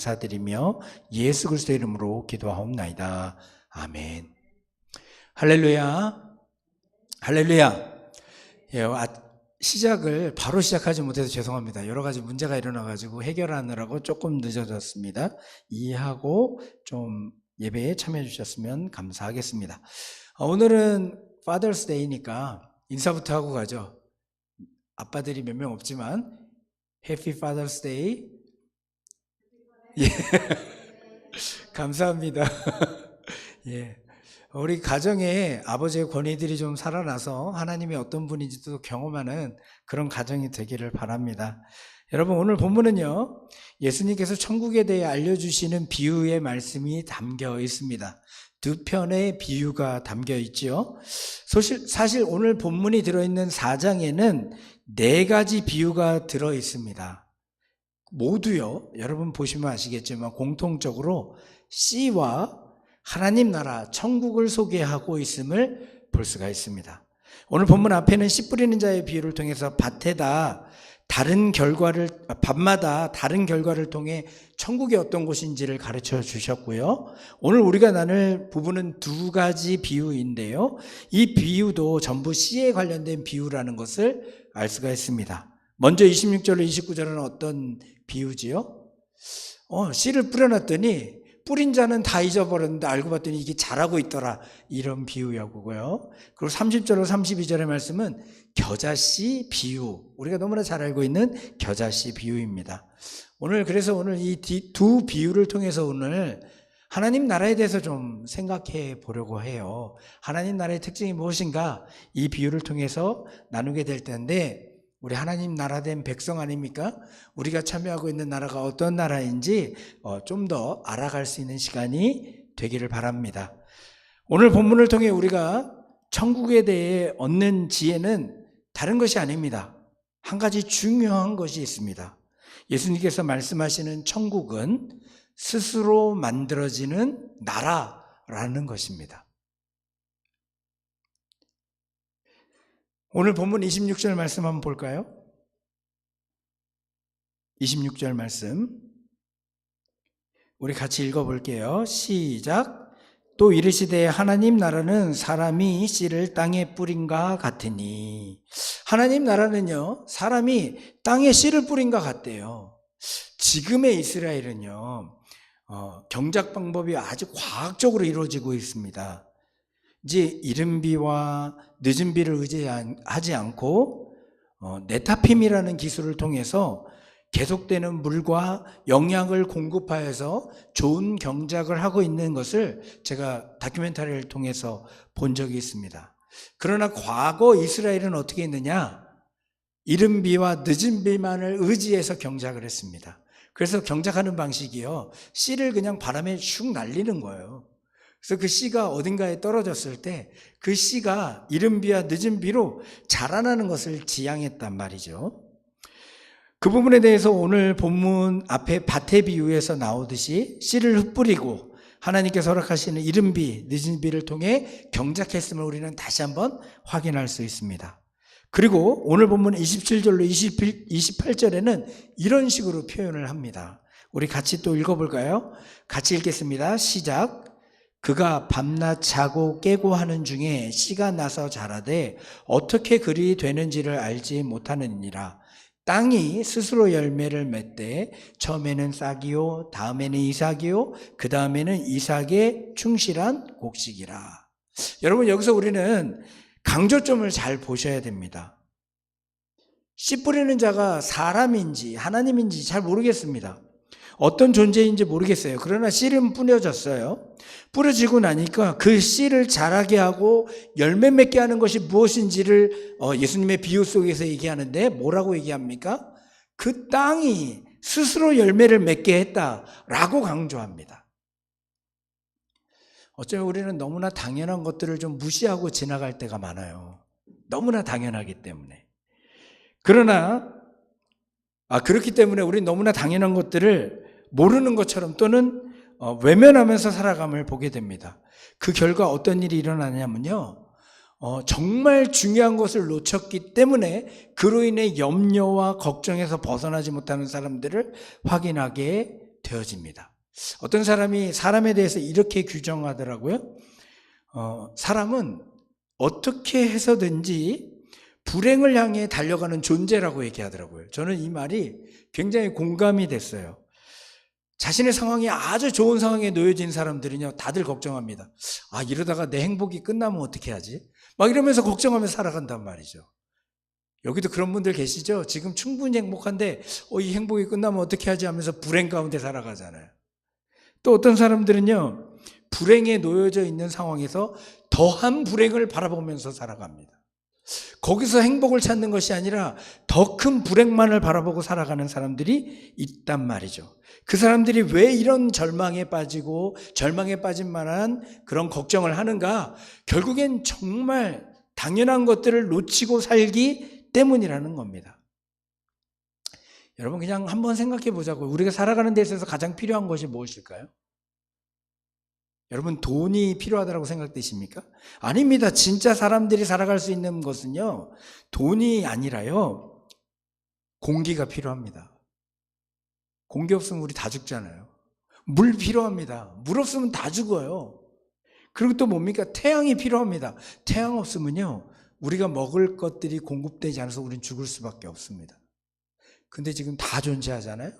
감사드리며 예수 그리스도 이름으로 기도하옵나이다. 아멘. 할렐루야. 할렐루야. 예, 아, 시작을 바로 시작하지 못해서 죄송합니다. 여러 가지 문제가 일어나가지고 해결하느라고 조금 늦어졌습니다. 이해하고 좀 예배에 참여해 주셨으면 감사하겠습니다. 어, 오늘은 Father's Day니까 인사부터 하고 가죠. 아빠들이 몇 명 없지만 Happy Father's Day. 예. 감사합니다. 예. 우리 가정에 아버지의 권위들이 좀 살아나서 하나님이 어떤 분인지도 경험하는 그런 가정이 되기를 바랍니다. 여러분, 오늘 본문은요, 예수님께서 천국에 대해 알려주시는 비유의 말씀이 담겨 있습니다. 두 편의 비유가 담겨. 사실, 사실 오늘 본문이 들어있는 4장에는 네 가지 비유가 들어 있습니다. 모두요, 여러분 보시면 아시겠지만 공통적으로 씨와 하나님 나라, 천국을 소개하고 있음을 볼 수가 있습니다. 오늘 본문 앞에는 씨 뿌리는 자의 비유를 통해서 밭에다 다른 결과를, 밭마다 다른 결과를 통해 천국이 어떤 곳인지를 가르쳐 주셨고요. 오늘 우리가 나눌 부분은 두 가지 비유인데요. 이 비유도 전부 씨에 관련된 비유라는 것을 알 수가 있습니다. 먼저 26절로 29절은 어떤 비유지요? 어, 씨를 뿌려놨더니 뿌린 자는 다 잊어버렸는데 알고 봤더니 이게 자라고 있더라. 이런 비유였고요. 그리고 30절로 32절의 말씀은 겨자씨 비유. 우리가 너무나 잘 알고 있는 겨자씨 비유입니다. 오늘 그래서 오늘 이 두 비유를 통해서 오늘 하나님 나라에 대해서 좀 생각해 보려고 해요. 하나님 나라의 특징이 무엇인가 이 비유를 통해서 나누게 될 텐데 우리 하나님 나라 된 백성 아닙니까? 우리가 참여하고 있는 나라가 어떤 나라인지 어, 좀더 알아갈 수 있는 시간이 되기를 바랍니다. 오늘 본문을 통해 우리가 천국에 대해 얻는 지혜는 다른 것이 아닙니다. 한 가지 중요한 것이 있습니다. 예수님께서 말씀하시는 천국은 스스로 만들어지는 나라라는 것입니다. 오늘 본문 26절 말씀 한번 볼까요? 26절 말씀. 우리 같이 읽어볼게요. 시작. 또 이르시되 하나님 나라는 사람이 씨를 땅에 뿌린가 같으니. 하나님 나라는요, 사람이 땅에 씨를 뿌린가 같대요. 지금의 이스라엘은요, 어, 경작 방법이 아주 과학적으로 이루어지고 있습니다. 이제 이른비와 늦은비를 의지하지 않고 어, 네타핌이라는 기술을 통해서 계속되는 물과 영양을 공급하여서 좋은 경작을 하고 있는 것을 제가 다큐멘터리를 통해서 본 적이 있습니다. 그러나 과거 이스라엘은 어떻게 했느냐? 이른 비와 늦은 비만을 의지해서 경작을 했습니다. 그래서 경작하는 방식이요. 씨를 그냥 바람에 슉 날리는 거예요. 그래서 그 씨가 어딘가에 떨어졌을 때 그 씨가 이른 비와 늦은 비로 자라나는 것을 지향했단 말이죠. 그 부분에 대해서 오늘 본문 앞에 밭의 비유에서 나오듯이 씨를 흩뿌리고 하나님께서 허락하시는 이른 비, 늦은 비를 통해 경작했음을 우리는 다시 한번 확인할 수 있습니다. 그리고 오늘 본문 27절로 28절에는 이런 식으로 표현을 합니다. 우리 같이 또 읽어볼까요? 같이 읽겠습니다. 시작. 그가 밤낮 자고 깨고 하는 중에 씨가 나서 자라되 어떻게 그리 되는지를 알지 못하느니라. 땅이 스스로 열매를 맺되 처음에는 싹이요 다음에는 이삭이요 그 다음에는 이삭의 충실한 곡식이라. 여러분 여기서 우리는 강조점을 잘 보셔야 됩니다. 씨 뿌리는 자가 사람인지 하나님인지 잘 모르겠습니다. 어떤 존재인지 모르겠어요. 그러나 씨는 뿌려졌어요. 뿌려지고 나니까 그 씨를 자라게 하고 열매 맺게 하는 것이 무엇인지를 어, 예수님의 비유 속에서 얘기하는데 뭐라고 얘기합니까? 그 땅이 스스로 열매를 맺게 했다라고 강조합니다. 어쩌면 우리는 너무나 당연한 것들을 좀 무시하고 지나갈 때가 많아요. 너무나 당연하기 때문에. 그러나 아 그렇기 때문에 우리 너무나 당연한 것들을 모르는 것처럼 또는 어, 외면하면서 살아감을 보게 됩니다. 그 결과 어떤 일이 일어나냐면요. 어, 정말 중요한 것을 놓쳤기 때문에 그로 인해 염려와 걱정에서 벗어나지 못하는 사람들을 확인하게 되어집니다. 어떤 사람이 사람에 대해서 이렇게 규정하더라고요. 어, 사람은 어떻게 해서든지 불행을 향해 달려가는 존재라고 얘기하더라고요. 저는 이 말이 굉장히 공감이 됐어요. 자신의 상황이 아주 좋은 상황에 놓여진 사람들은요, 다들 걱정합니다. 아, 이러다가 내 행복이 끝나면 어떻게 하지? 막 이러면서 걱정하면서 살아간단 말이죠. 여기도 그런 분들 계시죠? 지금 충분히 행복한데, 어, 이 행복이 끝나면 어떻게 하지 하면서 불행 가운데 살아가잖아요. 또 어떤 사람들은요, 불행에 놓여져 있는 상황에서 더한 불행을 바라보면서 살아갑니다. 거기서 행복을 찾는 것이 아니라 더 큰 불행만을 바라보고 살아가는 사람들이 있단 말이죠. 그 사람들이 왜 이런 절망에 빠지고 절망에 빠진 만한 그런 걱정을 하는가? 결국엔 정말 당연한 것들을 놓치고 살기 때문이라는 겁니다. 여러분 그냥 한번 생각해 보자고요. 우리가 살아가는 데 있어서 가장 필요한 것이 무엇일까요? 여러분 돈이 필요하다고 생각되십니까? 아닙니다. 진짜 사람들이 살아갈 수 있는 것은요. 돈이 아니라요. 공기가 필요합니다. 공기 없으면 우리 다 죽잖아요. 물 필요합니다. 물 없으면 다 죽어요. 그리고 또 뭡니까? 태양이 필요합니다. 태양 없으면요. 우리가 먹을 것들이 공급되지 않아서 우리는 죽을 수밖에 없습니다. 근데 지금 다 존재하잖아요.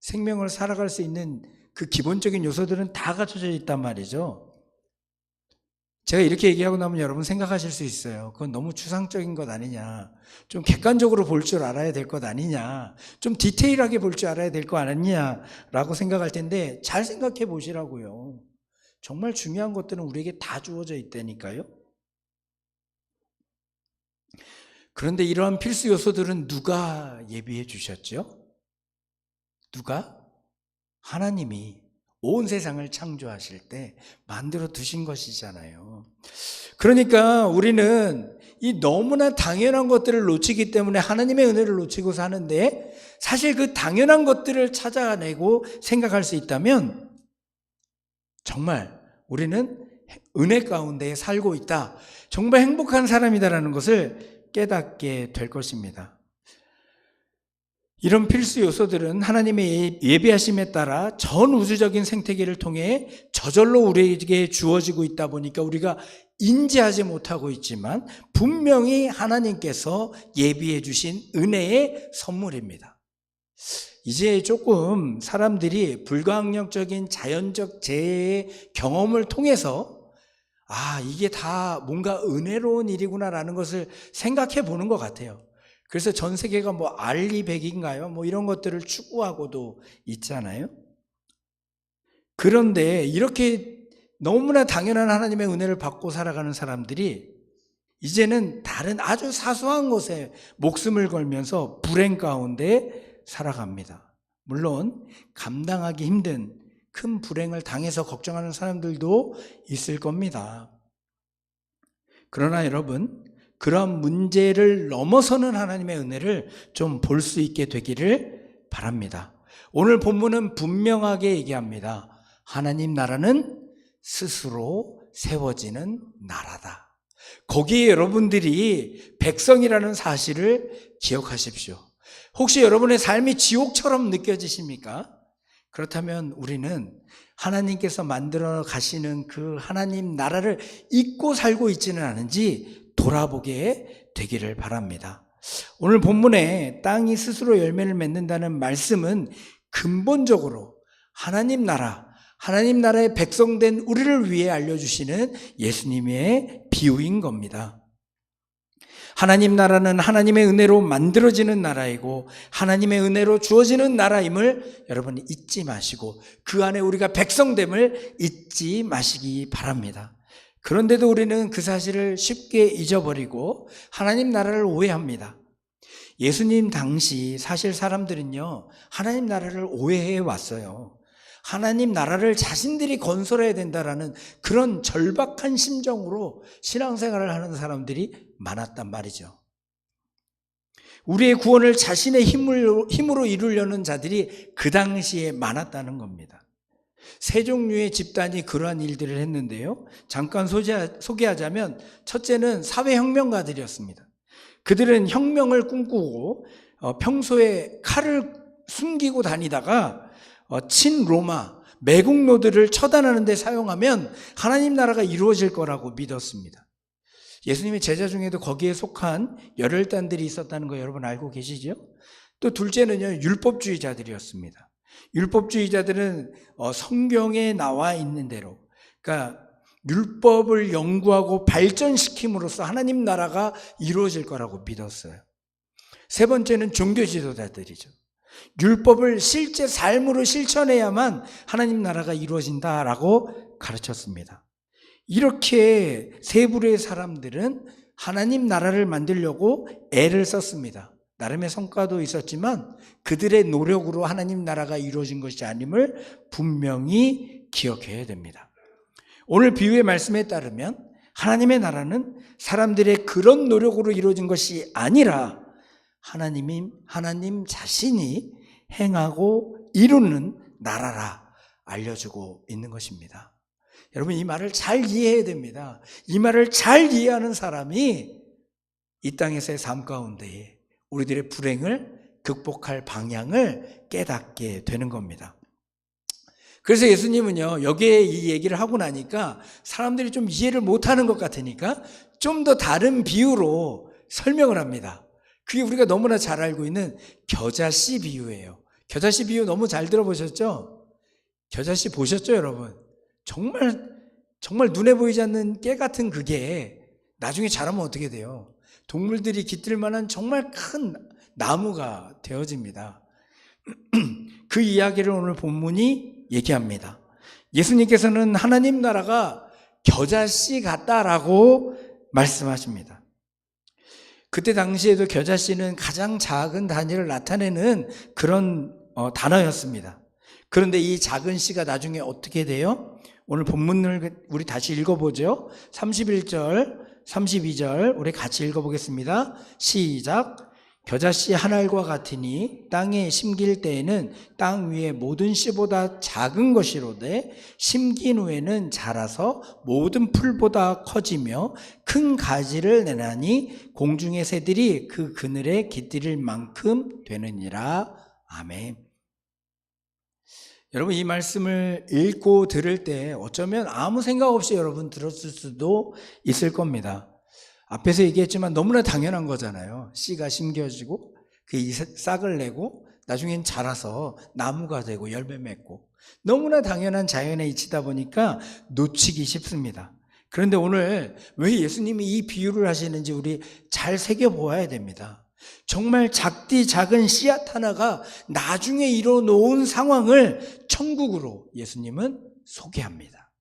생명을 살아갈 수 있는 그 기본적인 요소들은 다 갖춰져 있단 말이죠. 제가 이렇게 얘기하고 나면 여러분 생각하실 수 있어요. 그건 너무 추상적인 것 아니냐. 좀 객관적으로 볼 줄 알아야 될 것 아니냐. 좀 디테일하게 볼 줄 알아야 될거 아니냐. 라고 생각할 텐데 잘 생각해 보시라고요. 정말 중요한 것들은 우리에게 다 주어져 있다니까요. 그런데 이러한 필수 요소들은 누가 예비해 주셨죠? 누가? 하나님이 온 세상을 창조하실 때 만들어 두신 것이잖아요. 그러니까 우리는 이 너무나 당연한 것들을 놓치기 때문에 하나님의 은혜를 놓치고 사는데 사실 그 당연한 것들을 찾아내고 생각할 수 있다면 정말 우리는 은혜 가운데 살고 있다. 정말 행복한 사람이다라는 것을 깨닫게 될 것입니다. 이런 필수 요소들은 하나님의 예비하심에 따라 전 우주적인 생태계를 통해 저절로 우리에게 주어지고 있다 보니까 우리가 인지하지 못하고 있지만 분명히 하나님께서 예비해 주신 은혜의 선물입니다. 이제 조금 사람들이 불가항력적인 자연적 재해의 경험을 통해서 아, 이게 다 뭔가 은혜로운 일이구나라는 것을 생각해 보는 것 같아요. 그래서 전 세계가 뭐 알리백인가요? 뭐 이런 것들을 추구하고도 있잖아요. 그런데 이렇게 너무나 당연한 하나님의 은혜를 받고 살아가는 사람들이 이제는 다른 아주 사소한 것에 목숨을 걸면서 불행 가운데 살아갑니다. 물론 감당하기 힘든 큰 불행을 당해서 걱정하는 사람들도 있을 겁니다. 그러나 여러분, 그런 문제를 넘어서는 하나님의 은혜를 좀 볼 수 있게 되기를 바랍니다. 오늘 본문은 분명하게 얘기합니다. 하나님 나라는 스스로 세워지는 나라다. 거기에 여러분들이 백성이라는 사실을 기억하십시오. 혹시 여러분의 삶이 지옥처럼 느껴지십니까? 그렇다면 우리는 하나님께서 만들어 가시는 그 하나님 나라를 잊고 살고 있지는 않은지 돌아보게 되기를 바랍니다. 오늘 본문에 땅이 스스로 열매를 맺는다는 말씀은 근본적으로 하나님 나라, 하나님 나라의 백성된 우리를 위해 알려주시는 예수님의 비유인 겁니다. 하나님 나라는 하나님의 은혜로 만들어지는 나라이고 하나님의 은혜로 주어지는 나라임을 여러분 잊지 마시고 그 안에 우리가 백성됨을 잊지 마시기 바랍니다. 그런데도 우리는 그 사실을 쉽게 잊어버리고 하나님 나라를 오해합니다. 예수님 당시 사실 사람들은요, 하나님 나라를 오해해 왔어요. 하나님 나라를 자신들이 건설해야 된다라는 그런 절박한 심정으로 신앙생활을 하는 사람들이 많았단 말이죠. 우리의 구원을 자신의 힘으로, 힘으로 이루려는 자들이 그 당시에 많았다는 겁니다. 세 종류의 집단이 그러한 일들을 했는데요. 잠깐 소개하자면 첫째는 사회혁명가들이었습니다. 그들은 혁명을 꿈꾸고 어, 평소에 칼을 숨기고 다니다가 어, 친로마 매국노들을 처단하는 데 사용하면 하나님 나라가 이루어질 거라고 믿었습니다. 예수님의 제자 중에도 거기에 속한 열혈단들이 있었다는 거 여러분 알고 계시죠? 또 둘째는요, 율법주의자들이었습니다. 율법주의자들은 어, 성경에 나와 있는 대로, 그러니까 율법을 연구하고 발전시킴으로써 하나님 나라가 이루어질 거라고 믿었어요. 세 번째는 종교 지도자들이죠. 율법을 실제 삶으로 실천해야만 하나님 나라가 이루어진다라고 가르쳤습니다. 이렇게 세 부류의 사람들은 하나님 나라를 만들려고 애를 썼습니다. 나름의 성과도 있었지만 그들의 노력으로 하나님 나라가 이루어진 것이 아님을 분명히 기억해야 됩니다. 오늘 비유의 말씀에 따르면 하나님의 나라는 사람들의 그런 노력으로 이루어진 것이 아니라 하나님이 하나님 자신이 행하고 이루는 나라라 알려주고 있는 것입니다. 여러분 이 말을 잘 이해해야 됩니다. 이 말을 잘 이해하는 사람이 이 땅에서의 삶 가운데에 우리들의 불행을 극복할 방향을 깨닫게 되는 겁니다. 그래서 예수님은요, 여기에 이 얘기를 하고 나니까 사람들이 좀 이해를 못하는 것 같으니까 좀 더 다른 비유로 설명을 합니다. 그게 우리가 너무나 잘 알고 있는 겨자씨 비유예요. 겨자씨 비유 너무 잘 들어보셨죠? 겨자씨 보셨죠, 여러분? 정말, 정말 눈에 보이지 않는 깨 같은 그게 나중에 자라면 어떻게 돼요? 동물들이 깃들 만한 정말 큰 나무가 되어집니다. 그 이야기를 오늘 본문이 얘기합니다. 예수님께서는 하나님 나라가 겨자씨 같다라고 말씀하십니다. 그때 당시에도 겨자씨는 가장 작은 단위를 나타내는 그런 어, 단어였습니다. 그런데 이 작은 씨가 나중에 어떻게 돼요? 오늘 본문을 우리 다시 읽어보죠. 31절, 32절 우리 같이 읽어보겠습니다. 시작. 겨자씨 한 알과 같으니 땅에 심길 때에는 땅 위의 모든 씨보다 작은 것이로되 심긴 후에는 자라서 모든 풀보다 커지며 큰 가지를 내나니 공중의 새들이 그 그늘에 깃들일 만큼 되느니라. 아멘. 여러분 이 말씀을 읽고 들을 때 어쩌면 아무 생각 없이 여러분 들었을 수도 있을 겁니다. 앞에서 얘기했지만 너무나 당연한 거잖아요. 씨가 심겨지고 그 싹을 내고 나중엔 자라서 나무가 되고 열매 맺고 너무나 당연한 자연의 이치다 보니까 놓치기 쉽습니다. 그런데 오늘 왜 예수님이 이 비유를 하시는지 우리 잘 새겨보아야 됩니다. 정말 작디 작은 씨앗 하나가 나중에 이뤄놓은 상황을 천국으로 예수님은 소개합니다.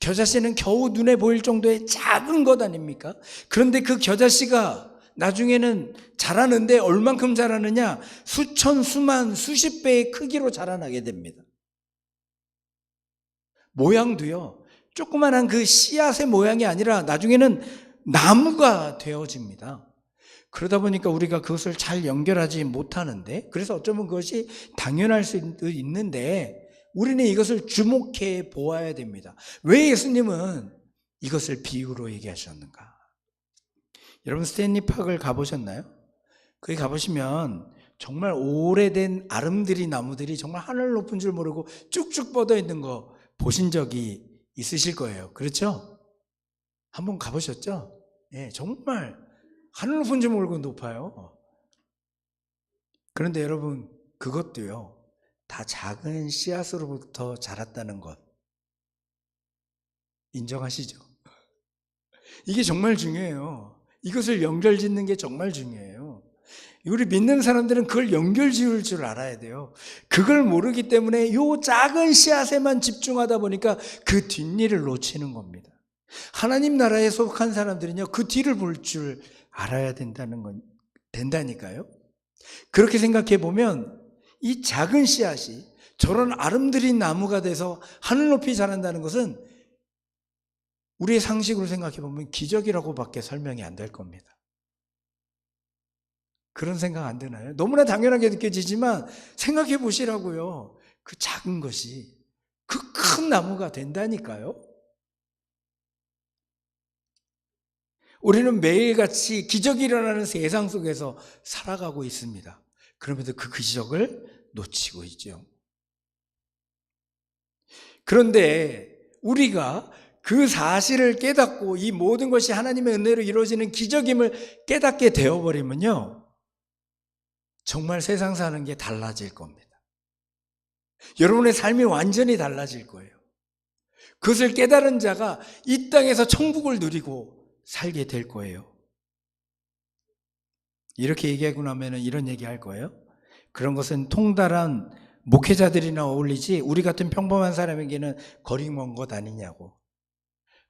겨자씨는 겨우 눈에 보일 정도의 작은 것 아닙니까? 그런데 그 겨자씨가 나중에는 자라는데 얼만큼 자라느냐? 수천, 수만, 수십 배의 크기로 자라나게 됩니다. 모양도요, 조그만한 그 씨앗의 모양이 아니라 나중에는 나무가 되어집니다. 그러다 보니까 우리가 그것을 잘 연결하지 못하는데, 그래서 어쩌면 그것이 당연할 수 있는데, 우리는 이것을 주목해 보아야 됩니다. 왜 예수님은 이것을 비유로 얘기하셨는가? 여러분 스탠리 팍을 가보셨나요? 거기 가보시면 정말 오래된 아름드리 나무들이 정말 하늘 높은 줄 모르고 쭉쭉 뻗어 있는 거 보신 적이 있으실 거예요. 그렇죠? 한번 가보셨죠? 예, 정말 하늘 줄 모르고 높아요. 그런데 여러분 그것도요. 다 작은 씨앗으로부터 자랐다는 것. 인정하시죠? 이게 정말 중요해요. 이것을 연결 짓는 게 정말 중요해요. 우리 믿는 사람들은 그걸 연결 지을 줄 알아야 돼요. 그걸 모르기 때문에 요 작은 씨앗에만 집중하다 보니까 그 뒷일을 놓치는 겁니다. 하나님 나라에 속한 사람들은요, 그 뒤를 볼 줄 알아야 된다는 건, 된다니까요. 그렇게 생각해 보면 이 작은 씨앗이 저런 아름드린 나무가 돼서 하늘 높이 자란다는 것은 우리의 상식으로 생각해 보면 기적이라고밖에 설명이 안 될 겁니다. 그런 생각 안 드나요? 너무나 당연하게 느껴지지만 생각해 보시라고요. 그 작은 것이 그 큰 나무가 된다니까요. 우리는 매일같이 기적이 일어나는 세상 속에서 살아가고 있습니다. 그러면서 그 기적을 놓치고 있죠. 그런데 우리가 그 사실을 깨닫고 이 모든 것이 하나님의 은혜로 이루어지는 기적임을 깨닫게 되어버리면요. 정말 세상 사는 게 달라질 겁니다. 여러분의 삶이 완전히 달라질 거예요. 그것을 깨달은 자가 이 땅에서 천국을 누리고 살게 될 거예요. 이렇게 얘기하고 나면 이런 얘기 할 거예요. 그런 것은 통달한 목회자들이나 어울리지 우리 같은 평범한 사람에게는 거리 먼 것 아니냐고.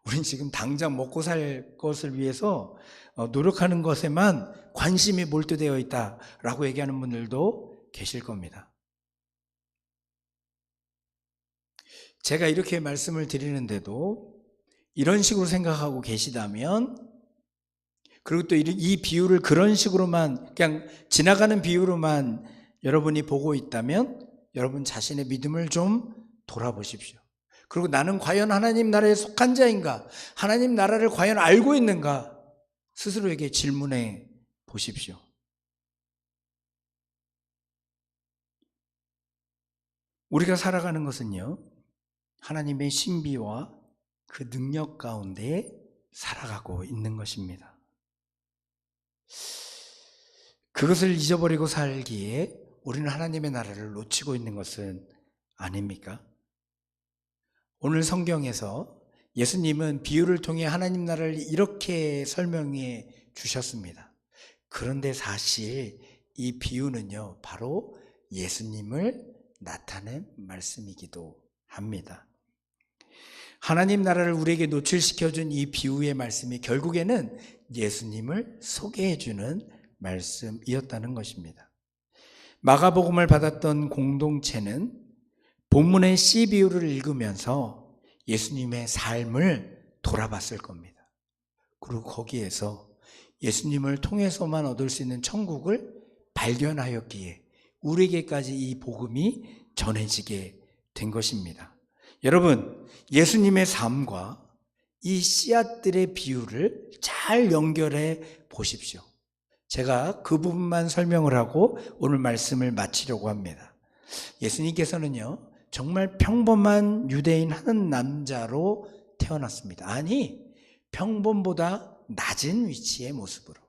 우린 지금 당장 먹고 살 것을 위해서 어, 노력하는 것에만 관심이 몰두되어 있다라고 얘기하는 분들도 계실 겁니다. 제가 이렇게 말씀을 드리는데도 이런 식으로 생각하고 계시다면 그리고 또 이 비유를 그런 식으로만 그냥 지나가는 비유로만 여러분이 보고 있다면 여러분 자신의 믿음을 좀 돌아보십시오. 그리고 나는 과연 하나님 나라에 속한 자인가? 하나님 나라를 과연 알고 있는가? 스스로에게 질문해 보십시오. 우리가 살아가는 것은요, 하나님의 신비와 그 능력 가운데 살아가고 있는 것입니다. 그것을 잊어버리고 살기에 우리는 하나님의 나라를 놓치고 있는 것은 아닙니까? 오늘 성경에서 예수님은 비유를 통해 하나님 나라를 이렇게 설명해 주셨습니다. 그런데 사실 이 비유는요, 바로 예수님을 나타낸 말씀이기도 합니다. 하나님 나라를 우리에게 노출시켜준 이 비유의 말씀이 결국에는 예수님을 소개해주는 말씀이었다는 것입니다. 마가복음을 받았던 공동체는 본문의 씨 비유를 읽으면서 예수님의 삶을 돌아봤을 겁니다. 그리고 거기에서 예수님을 통해서만 얻을 수 있는 천국을 발견하였기에 우리에게까지 이 복음이 전해지게 된 것입니다. 여러분, 예수님의 삶과 이 씨앗들의 비유를 잘 연결해 보십시오. 제가 그 부분만 설명을 하고 오늘 말씀을 마치려고 합니다. 예수님께서는요, 정말 평범한 유대인 한 남자로 태어났습니다. 아니, 평범보다 낮은 위치의 모습으로.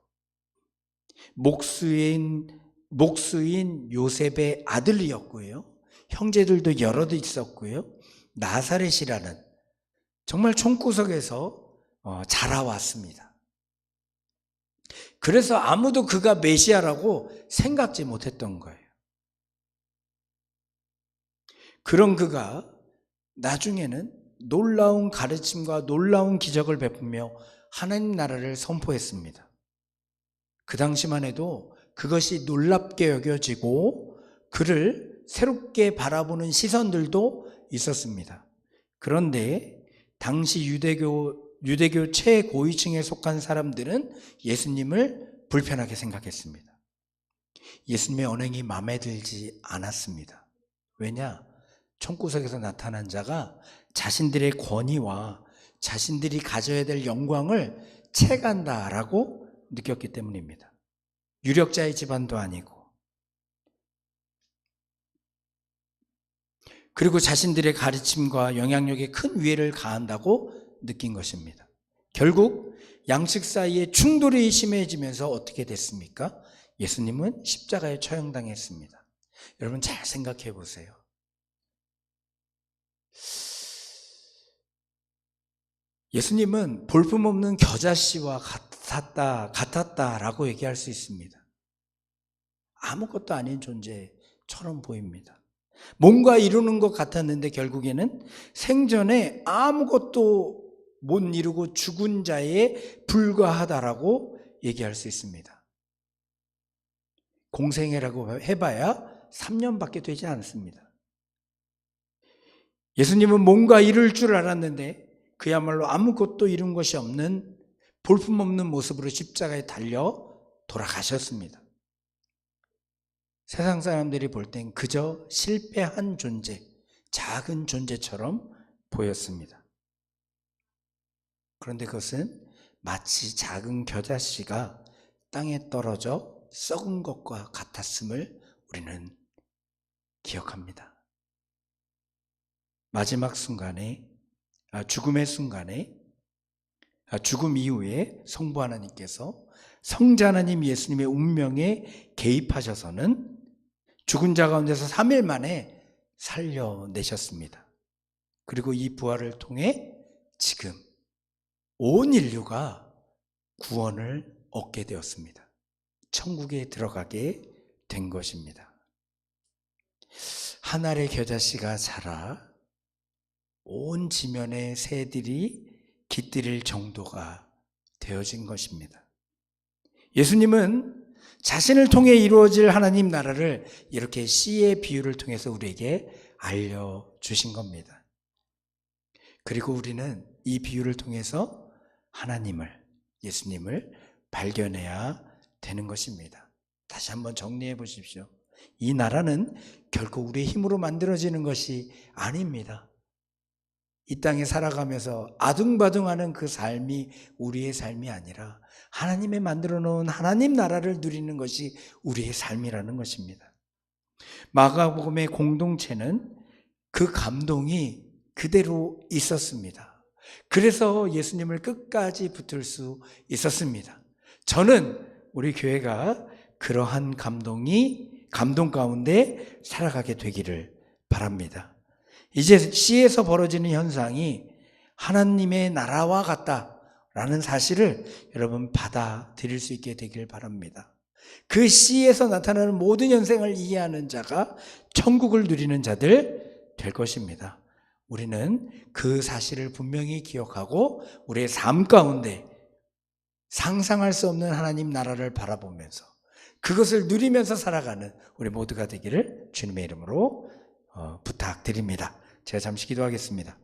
목수인, 목수인 요셉의 아들이었고요. 형제들도 여럿 있었고요. 나사렛이라는 정말 총구석에서 어, 자라왔습니다. 그래서 아무도 그가 메시아라고 생각지 못했던 거예요. 그런 그가 나중에는 놀라운 가르침과 놀라운 기적을 베푸며 하나님 나라를 선포했습니다. 그 당시만 해도 그것이 놀랍게 여겨지고 그를 새롭게 바라보는 시선들도 있었습니다. 그런데 당시 유대교 유대교 최고위층에 속한 사람들은 예수님을 불편하게 생각했습니다. 예수님의 언행이 마음에 들지 않았습니다. 왜냐? 총구석에서 나타난 자가 자신들의 권위와 자신들이 가져야 될 영광을 채간다라고 느꼈기 때문입니다. 유력자의 집안도 아니고 그리고 자신들의 가르침과 영향력에 큰 위해를 가한다고 느낀 것입니다. 결국 양측 사이에 충돌이 심해지면서 어떻게 됐습니까? 예수님은 십자가에 처형당했습니다. 여러분 잘 생각해 보세요. 예수님은 볼품없는 겨자씨와 같았다, 같았다라고 얘기할 수 있습니다. 아무것도 아닌 존재처럼 보입니다. 뭔가 이루는 것 같았는데 결국에는 생전에 아무것도 못 이루고 죽은 자에 불과하다라고 얘기할 수 있습니다. 공생애라고 해봐야 3년밖에 되지 않습니다. 예수님은 뭔가 이룰 줄 알았는데 그야말로 아무것도 이룬 것이 없는 볼품없는 모습으로 십자가에 달려 돌아가셨습니다. 세상 사람들이 볼 땐 그저 실패한 존재, 작은 존재처럼 보였습니다. 그런데 그것은 마치 작은 겨자씨가 땅에 떨어져 썩은 것과 같았음을 우리는 기억합니다. 마지막 순간에 아, 죽음의 순간에 아, 죽음 이후에 성부 하나님께서 성자 하나님 예수님의 운명에 개입하셔서는 죽은 자 가운데서 3일 만에 살려내셨습니다. 그리고 이 부활을 통해 지금 온 인류가 구원을 얻게 되었습니다. 천국에 들어가게 된 것입니다. 한 알의 겨자씨가 자라 온 지면의 새들이 깃들일 정도가 되어진 것입니다. 예수님은 자신을 통해 이루어질 하나님 나라를 이렇게 씨의 비유를 통해서 우리에게 알려주신 겁니다. 그리고 우리는 이 비유를 통해서 하나님을, 예수님을 발견해야 되는 것입니다. 다시 한번 정리해 보십시오. 이 나라는 결코 우리의 힘으로 만들어지는 것이 아닙니다. 이 땅에 살아가면서 아둥바둥하는 그 삶이 우리의 삶이 아니라 하나님의 만들어 놓은 하나님 나라를 누리는 것이 우리의 삶이라는 것입니다. 마가복음의 공동체는 그 감동이 그대로 있었습니다. 그래서 예수님을 끝까지 붙을 수 있었습니다. 저는 우리 교회가 그러한 감동이 감동 가운데 살아가게 되기를 바랍니다. 이제 시에서 벌어지는 현상이 하나님의 나라와 같다라는 사실을 여러분 받아들일 수 있게 되길 바랍니다. 그 시에서 나타나는 모든 현상을 이해하는 자가 천국을 누리는 자들 될 것입니다. 우리는 그 사실을 분명히 기억하고 우리의 삶 가운데 상상할 수 없는 하나님 나라를 바라보면서 그것을 누리면서 살아가는 우리 모두가 되기를 주님의 이름으로 어, 부탁드립니다. 제가 잠시 기도하겠습니다.